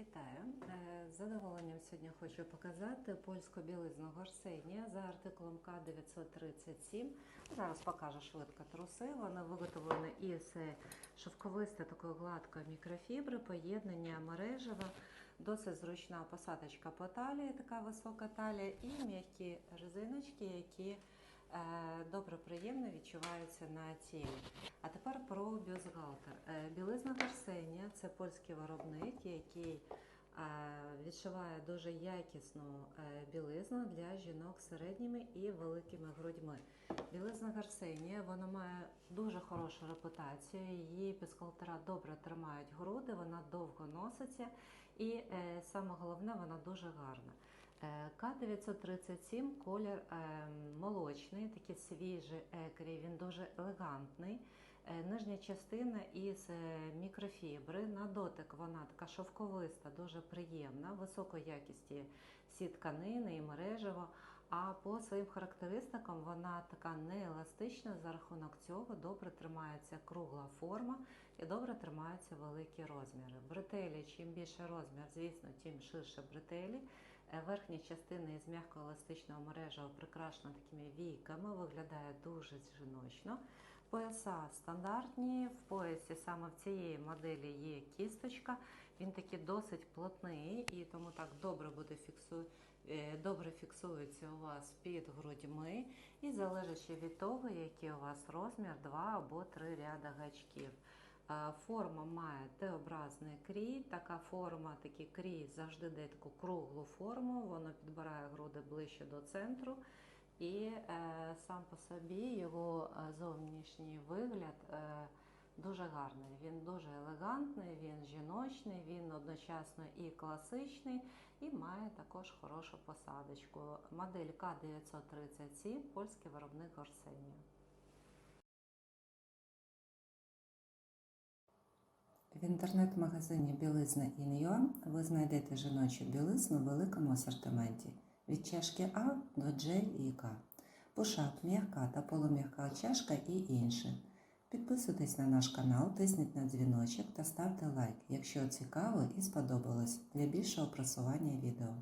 Вітаю! Е, З задоволенням сьогодні хочу показати польську білизну Горсенія за артикулом К937. Зараз покажу швидко труси. Вони виготовлені із е, шовковисти такої гладкої мікрофібри, поєднання мережева, досить зручна посадочка по талії, така висока талія, і м'які резиночки, які добре приємно відчуваються на тілі. А тепер про бюстгальтер. Е, Білизна Гарсенія це польський виробник, який е, відшиває дуже якісну е, білизну для жінок з середніми і великими грудьми. Білизна Гарсенія вона має дуже хорошу репутацію. Її бюстгальтера добре тримають груди, вона довго носиться, і е, саме головне, вона дуже гарна. Е, К937 колір е, молочний, такий свіжий екрій, він дуже елегантний. Е, Нижня частина із мікрофібри. На дотик вона така шовковиста, дуже приємна, високої якісті всі тканини і мережево. А по своїм характеристикам вона така нееластична, за рахунок цього добре тримається кругла форма і добре тримаються великі розміри. Бретелі, чим більше розмір, звісно, тим ширше бретелі. Е, Верхня частина із м'якого еластичного мережева прикрашена такими війками, виглядає дуже жіночно. Пояса стандартні. В поясі саме в цієї моделі є кісточка. Він такий досить плотний і тому так добре буде фіксу... е, добре фіксується у вас під грудьми. І залежачи від того, який у вас розмір, два або три ряда гачків. Форма має Т-образний крій. Така форма, такий крій завжди дає таку круглу форму, воно підбирає груди ближче до центру. І е, сам по собі його е, зовнішній вигляд е, дуже гарний. Він дуже елегантний, він жіночний, він одночасно і класичний, і має також хорошу посадочку. Модель К937, польський виробник Горсенія. В інтернет-магазині Білизна Ін'Юа ви знайдете жіночу білизну в великому асортименті від чашки А до J і К. Пушап, м'яка та полум'яка чашка і інше. Підписуйтесь на наш канал, тисніть на дзвіночок та ставте лайк, якщо цікаво і сподобалось для більшого просування відео.